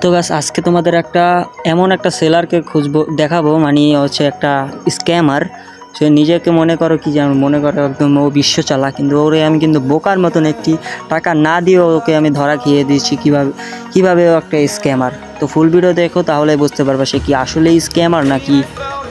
তো গাছ, আজকে তোমাদের একটা এমন একটা সেলারকে খুঁজবো, দেখাবো মানে হচ্ছে একটা স্ক্যামার সে নিজেকে মনে করো কি যেন, মনে করো একদম ও বিশ্ব চালা কিন্তু ওরে আমি কিন্তু বোকার মতন একটি টাকা না দিয়ে ওকে আমি ধরা খেয়ে দিয়েছি কীভাবে কীভাবে ও একটা স্ক্যামার তো ফুল ভিডিও দেখো তাহলে বুঝতে পারবা সে কি আসলেই স্ক্যামার নাকি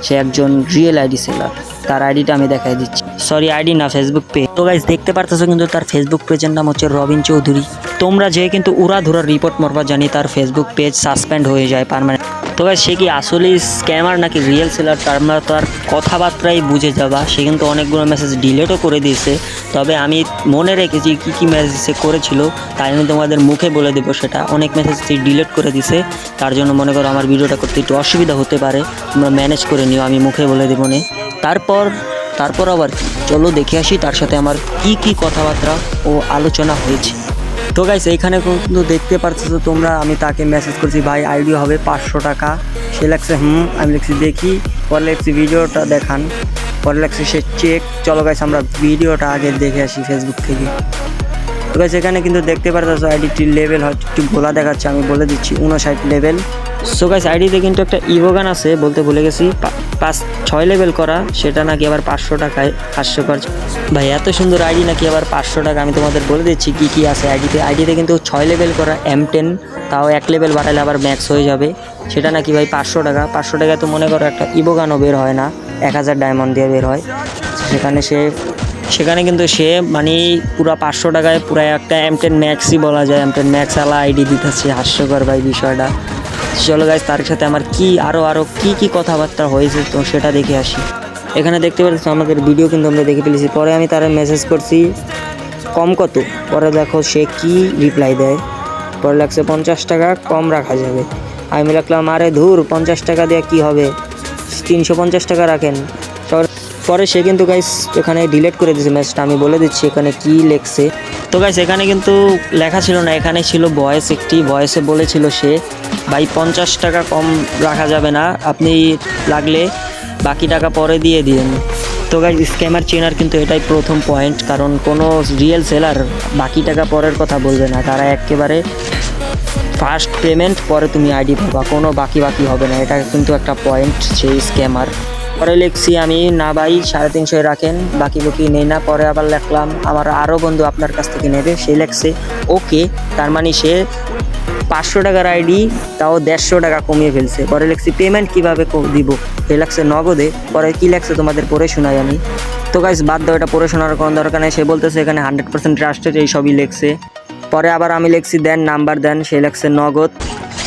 সে একজন রিয়েল আইডি সেলার তার আইডিটা আমি দেখাই দিচ্ছি। সরি আইডি না ফেসবুক পেজ তো গাইজ দেখতে পারতেছো কিন্তু তার ফেসবুক পেজের নাম হচ্ছে রবিন চৌধুরী। তোমরা যে কিন্তু উড়াধুরা রিপোর্ট মরবা জানি তার ফেসবুক পেজ সাসপেন্ড হয়ে যায় পারমানেন্ট তো গাইজ সে কি আসলেই স্ক্যামার নাকি রিয়েল সেলার তার তার কথাবার্তাই বুঝে যাবা। সে কিন্তু অনেকগুলো মেসেজ ডিলেটও করে দিয়েছে। তবে আমি মনে রেখেছি কী কী মেসেজ সে করেছিল, তাই আমি তোমাদের মুখে বলে দেবো সেটা। অনেক মেসেজ সে ডিলেট করে দিছে। তার জন্য মনে করো আমার ভিডিওটা করতে একটু অসুবিধা হতে পারে। তোমরা ম্যানেজ করে নিও, আমি মুখে বলে দেবো নে। তারপর তারপর আবার? চলো দেখে আসি তার সাথে আমার কি কি কথাবার্তা ও আলোচনা হয়েছে। তো গাইস এইখানে কিন্তু দেখতে পারছ তোমরা, আমি তাকে মেসেজ করছি, ভাই আইডি হবে পাঁচশো টাকা। সে লাগছে হুম। আমি লিখছি, দেখি। পরে লিখছি, ভিডিওটা দেখান। পরে লাগছে সে চেক চলো গাইস আমরা ভিডিওটা আগে দেখে আসি ফেসবুক থেকে। তো গাইস এখানে কিন্তু দেখতে পারতেছো আইডিটির লেভেল হয়তো একটু গোলা দেখাচ্ছে, আমি বলে দিচ্ছি উনষাট লেভেল সো গাইস আইডিতে কিন্তু একটা ইভোগান আছে, বলতে ভুলে গেছি। পাঁচ, ছয় লেভেল করা, সেটা নাকি আবার পাঁচশো টাকায় হাস্যকর ভাই, এত সুন্দর আইডি নাকি আবার পাঁচশো টাকা, আমি তোমাদের বলে দিচ্ছি কী কী আছে আইডিতে। আইডিতে কিন্তু ছয় লেভেল করা এম টেন তাও এক লেভেল বাড়ালে আবার ম্যাক্স হয়ে যাবে। সেটা নাকি ভাই পাঁচশো টাকা। পাঁচশো টাকা তো মনে করো একটা ইভোগানও বের হয় না, এক হাজার ডায়মন্ড দিয়ে বের হয়। সেখানে সে সেখানে কিন্তু সে মানে পুরো পাঁচশো টাকায় পুরো একটা এম টেন ম্যাক্সই বলা যায়। এম টেন ম্যাক্স আলা আইডি দিতেছে, হাস্যকর ভাই বিষয়টা। চলো গাইজ তার সাথে আমার কি আরও আরও কি কি কথাবার্তা হয়েছে তো সেটা দেখে আসি। এখানে দেখতে পাচ্ছ আমাদের ভিডিও কিন্তু আমরা দেখে ফেলেছি। পরে আমি তার মেসেজ করছি, কম কত? পরে দেখো সে কি রিপ্লাই দেয়। পরে লাগছে পঞ্চাশ টাকা, কম রাখা যাবে। আমি লিখলাম আরে ধুর, পঞ্চাশ টাকা দিয়ে কি হবে? তিনশো পঞ্চাশ টাকা রাখেন। পরে- সে কিন্তু গাইস এখানে ডিলিট করে দিয়েছে ম্যাচটা আমি বলে দিচ্ছি এখানে কি লেখছে। তো গাইস এখানে কিন্তু লেখা ছিল না, এখানে ছিল ভয়েস একটি ভয়েসে বলেছিল সে, ভাই, পঞ্চাশ টাকা কম রাখা যাবে না, আপনি লাগলে বাকি টাকা পরে দিয়ে দিন। তো গাইজ স্ক্যামার চেনার কিন্তু এটাই প্রথম পয়েন্ট কারণ কোনো রিয়েল সেলার বাকি টাকা পরের কথা বলবে না। তারা একেবারে ফার্স্ট পেমেন্ট পরে তুমি আইডি পাবা, কোনো বাকি বাকি হবে না। এটা কিন্তু একটা পয়েন্ট সেই স্ক্যামার পরে লিখছি আমি, না ভাই, সাড়ে তিনশোয় রাখেন বাকি বাকি নেই না। পরে আবার লেখলাম, আমার আরও বন্ধু আপনার কাছ থেকে নেবে। সে লেখছে, ওকে। তার মানে সে পাঁচশো টাকার আইডি তাও দেড়শো টাকা কমিয়ে ফেলছে। পরে লিখছি, পেমেন্ট কীভাবে দিব। সে লাগছে নগদে। পরে, কী লাগছে তোমাদের পড়ে শোনাই আমি? তো গাইস বাদ দাও, এটা পড়ে শোনার কোনো দরকার নেই। সে বলতেছে, এখানে হান্ড্রেড পার্সেন্ট ট্রাস্টেড এই সবই লেখছে। পরে আবার আমি লেখছি, দেন, নাম্বার দেন। সে লেখছে, নগদ।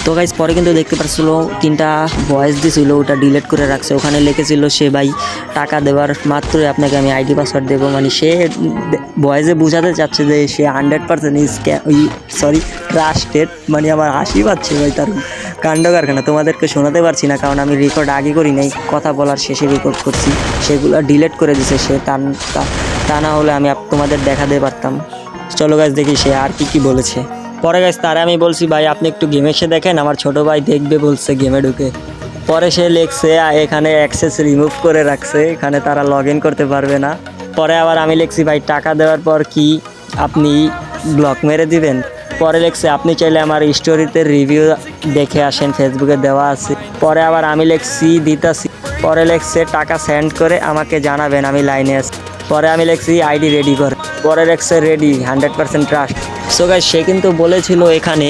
তো গাইজ পরে কিন্তু দেখতে পাচ্ছিল তিনটা ভয়েস দিছিল, ওটা ডিলেট করে রাখছে। ওখানে লিখেছিল সে ভাই, টাকা দেওয়ার মাত্রই আপনাকে আমি আইডি পাসওয়ার্ড দেবো। মানে সে ভয়েসে বোঝাতে চাচ্ছে যে সে হান্ড্রেড পার্সেন্ট সরি ট্রাস্টেড মানে আমার হাসি পাচ্ছে ভাই তার কাণ্ড কারখানা। তোমাদেরকে শোনাতে পারছি না, কারণ আমি রেকর্ড আগে করি নাই। কথা বলার শেষে রেকর্ড করছি। সেগুলো ডিলেট করে দিছে সে, তা না হলে আমি তোমাদের দেখাতে পারতাম। চলো গাছ দেখি সে আর কি কি বলেছে। পরে গাছ তারা আমি বলছি, ভাই, আপনি একটু গেমে এসে দেখেন, আমার ছোট ভাই দেখবে বলছে গেমে ঢুকে। পরে সে লিখছে, এখানে অ্যাক্সেস রিমুভ করে রাখছে, এখানে তারা লগ করতে পারবে না। পরে আবার আমি লিখছি, ভাই, টাকা দেওয়ার পর কি আপনি ব্লক মেরে দিবেন? পরে লিখছে, আপনি চাইলে আমার স্টোরিতে রিভিউ দেখে আসেন ফেসবুকে দেওয়া আছে। পরে আবার আমি লিখছি, দিতাছি। পরে লিখছে, টাকা সেন্ড করে আমাকে জানাবেন, আমি লাইনে আছি। পরে আমি লিখছি আইডি রেডি কর। পরে লিখছে ready hundred percent trust so guys সে কিন্তু বলেছিল এখানে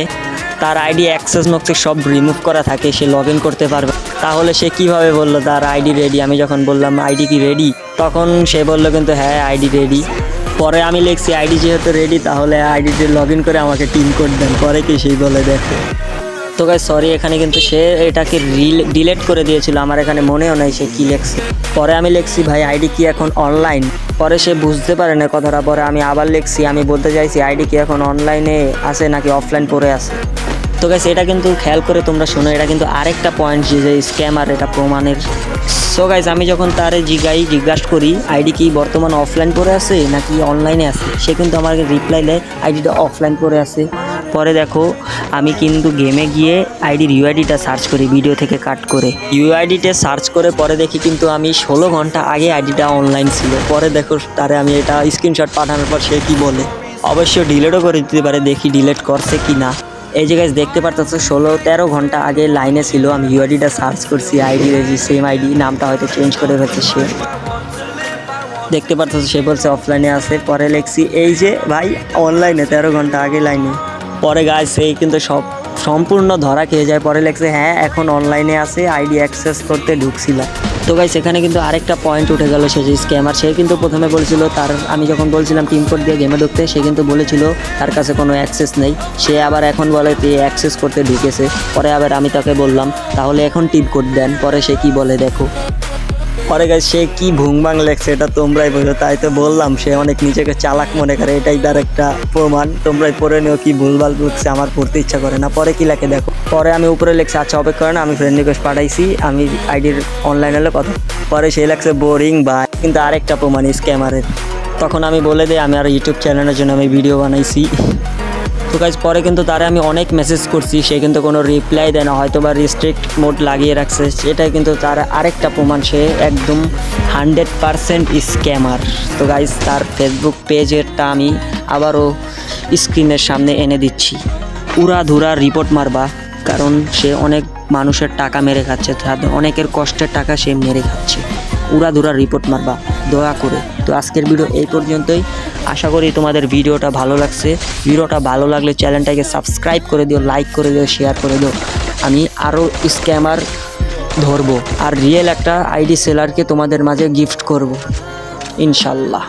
তার আইডি অ্যাক্সেস মক্সেস সব রিমুভ করা থাকে, সে লগ ইন করতে পারবে। তাহলে সে কীভাবে বলল, তার আইডি রেডি আমি যখন বললাম আইডি কি রেডি তখন সে বলল কিন্তু হ্যাঁ আইডি রেডি পরে আমি লিখছি আইডি যেহেতু রেডি তাহলে আইডিতে লগ ইন করে আমাকে টিম কোড দেন। পরে কি সেই বলে দেখো। তো গাই সরি এখানে কিন্তু সে এটাকে রিল ডিলেট করে দিয়েছিল। আমার এখানে মনেও নাই সে কী লেখছে। পরে আমি লিখছি, ভাই আইডি কি এখন অনলাইন পরে সে বুঝতে পারে না কথাটা। পরে আমি আবার লিখছি, আমি বলতে চাইছি, আইডি কি এখন অনলাইনে আছে নাকি অফলাইন পড়ে আছে? তো গাইস এটা কিন্তু খেয়াল করে তোমরা শোনো, এটা কিন্তু আরেকটা পয়েন্ট যে স্ক্যামার এটা প্রমাণের। সো গাইজ আমি যখন তারে জিগাই, জিজ্ঞাসা করি, আইডি কি বর্তমান অফলাইন পরে আছে নাকি অনলাইনে আছে, সে কিন্তু আমাকে রিপ্লাই দেয়, আইডিটা অফলাইন পরে আছে। পরে দেখো, আমি কিন্তু গেমে গিয়ে আইডির ইউআইডিটা সার্চ করি ভিডিও থেকে কাট করে। ইউআইডিতে সার্চ করে, পরে দেখি কিন্তু আমি ষোলো ঘণ্টা আগে আইডিটা অনলাইন ছিল। পরে দেখো তারে আমি এটা স্ক্রিনশট পাঠানোর পর সে কী বলে? অবশ্য ডিলেটও করে দিতে পারে, দেখি ডিলেট করছে কি না এই যে গাইজ দেখতে পারতেছো, ষোলো, তেরো ঘণ্টা আগে লাইনে ছিল, আমি ইউআইডিটা সার্চ করছি আইডি সেম আইডি নামটা হয়তো চেঞ্জ করে ফেলছে সে। দেখতে পারতেছো, সে বলছে অফলাইনে আছে। পরে লেখছি, এই যে ভাই অনলাইনে তেরো ঘণ্টা আগে লাইনে পরে গাছ সেই কিন্তু সব সম্পূর্ণ ধরা খেয়ে যায়। পরে লেখছে হ্যাঁ এখন অনলাইনে আছে আইডি অ্যাক্সেস করতে ঢুকছিলাম তো গাই সেখানে কিন্তু আরেকটা পয়েন্ট উঠে গেল, সে যে স্ক্যামার সে কিন্তু প্রথমে বলছিল, তার, আমি যখন বলছিলাম টিম কোড দিয়ে গেমে ঢুকতে, সে কিন্তু বলেছিল, তার কাছে কোনো অ্যাক্সেস নেই। সে আবার এখন বলে, তে অ্যাক্সেস করতে ঢুকেছে। পরে আবার আমি তাকে বললাম, তাহলে এখন টিম কোড দেন। পরে সে কি বলে, দেখো। পরে গাছ সে কি ভুংবাং লেখছে এটা তোমরাই বোঝো, তাই তো বললাম, সে অনেক নিজেকে চালাক মনে করে, এটাই তার একটা প্রমাণ। তোমরাই পড়ে নিও কি ভুলভাল লিখছে আমার পড়তে ইচ্ছা করে না। পরে কি লেখে দেখো? পরে আমি উপরে লিখছি আচ্ছা অপেক্ষা করেন, আমি ফ্রেন্ড রিকোয়েস্ট পাঠাইছি, আমি আইডির অনলাইন হলে কথা পরে সে লেখছে, বোরিং বা কিন্তু আরেকটা প্রমাণ স্ক্যামারের তখন আমি বলে দিই, আমি আর ইউটিউব চ্যানেলের জন্য আমি ভিডিও বানাইছি। তো গাইজ পরে কিন্তু তারা আমি অনেক মেসেজ করছি, সে কিন্তু কোনো রিপ্লাই দেয় না হয়তো বা রিস্ট্রিক্ট মোড লাগিয়ে রাখছে। সেটাই কিন্তু তার আরেকটা প্রমাণ, সে একদম হান্ড্রেড পারসেন্ট স্ক্যামার তো গাইজ তার ফেসবুক পেজেরটা আমি আবারও স্ক্রিনের সামনে এনে দিচ্ছি। উড়া ধুরা রিপোর্ট মারবা, কারণ সে অনেক মানুষের টাকা মেরে খাচ্ছে অনেকের কষ্টের টাকা সে মেরে খাচ্ছে। উড়া ধুরা রিপোর্ট মারবা, দয়া করে। তো আজকের ভিডিও এই পর্যন্তই। আশা করি তোমাদের ভিডিওটা ভালো লাগছে। ভিডিওটা ভালো লাগলে চ্যানেলটাকে সাবস্ক্রাইব করে দিও লাইক করে দিও শেয়ার করে দিও। আমি আরও স্ক্যামার ধরবো। আর রিয়েল একটা আইডি সেলারকে তোমাদের মাঝে গিফট করব। ইনশাল্লাহ।